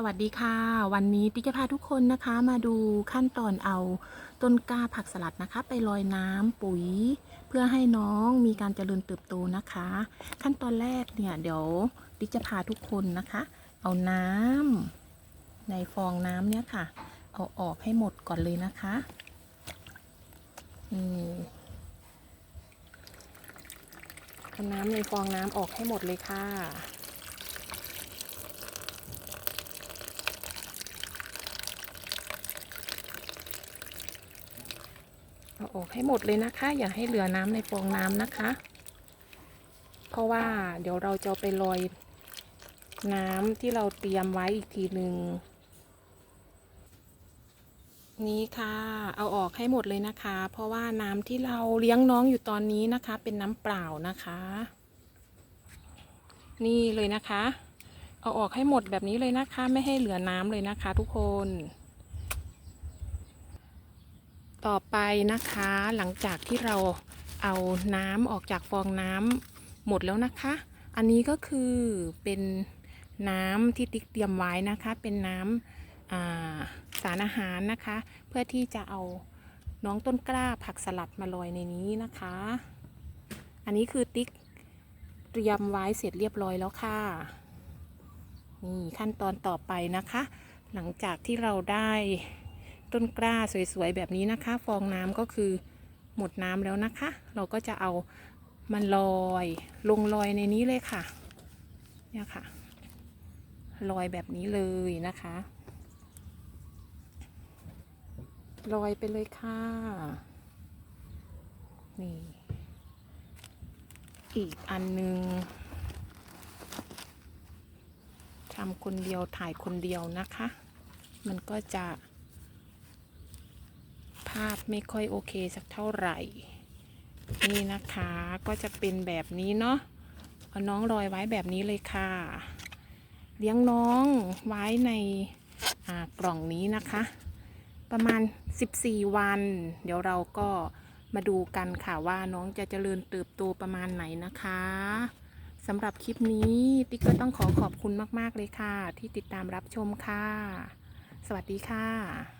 สวัสดีค่ะ วันนี้ติ๊กจะพาทุกคนนะคะมาดูขั้นตอนเอาต้นกล้าผักสลัดนะคะ ไปลอยน้ำปุ๋ย เพื่อให้น้องมีการเจริญเติบโตนะคะ ขั้นตอนแรกเนี่ยเดี๋ยวติ๊กจะพาทุกคนนะคะ เอาน้ำในฟองน้ำเนี่ยค่ะ เอาออกให้หมดก่อนเลยนะคะนี่เอาน้ำในฟองน้ำออกให้หมดเลยค่ะ เอาออกให้หมดเลยนะคะ อย่าให้เหลือน้ำในฟองน้ำนะคะ เพราะว่าเดี๋ยวเราจะไปลอยน้ำที่เราเตรียมไว้อีกทีหนึ่งนี่ค่ะ เอาออกให้หมดเลยนะคะ เพราะว่าน้ำที่เราเลี้ยงน้องอยู่ตอนนี้นะคะ เป็นน้ำเปล่านะคะ นี่เลยนะคะ เอาออกให้หมดแบบนี้เลยนะคะ ไม่ให้เหลือน้ำเลยนะคะ ทุกคน ต่อไปนะคะหลังจากที่เราเอาน้ำออกจากฟองน้ำหมดแล้วนะคะ อันนี้ก็คือเป็นน้ำที่ติ๊กเตรียมไว้นะคะ เป็นน้ำสารอาหารนะคะ เพื่อที่จะเอาน้องต้นกล้าผักสลัดมาลอยในนี้นะคะ อันนี้คือติ๊กเตรียมไว้เสร็จเรียบร้อยแล้วค่ะนี่ขั้นตอนต่อไปนะคะ หลังจากที่เราได้ ต้นกล้าสวยๆแบบนี้นะคะ ฟองน้ำก็คือหมดน้ำแล้วนะคะ เราก็จะเอามันลอย ลงลอยในนี้เลยค่ะ เนี่ยค่ะ ลอยแบบนี้เลยนะคะ ลอยไปเลยค่ะ นี่ อีกอันหนึ่งทำคนเดียวถ่ายคนเดียวนะคะ มันก็จะ ภาพไม่ค่อยโอเคสักเท่าไหร่ นี่นะคะก็จะเป็นแบบนี้เนาะเอาน้องลอยไว้แบบนี้เลยค่ะ เลี้ยงน้องไว้ในกล่องนี้นะคะ ประมาณ 14 วัน เดี๋ยวเราก็มาดูกันค่ะว่าน้องจะเจริญเติบโตประมาณไหนนะคะสำหรับคลิปนี้ติ๊กก็ต้องขอขอบคุณมาก ๆ เลยค่ะ ที่ติดตามรับชมค่ะ สวัสดีค่ะ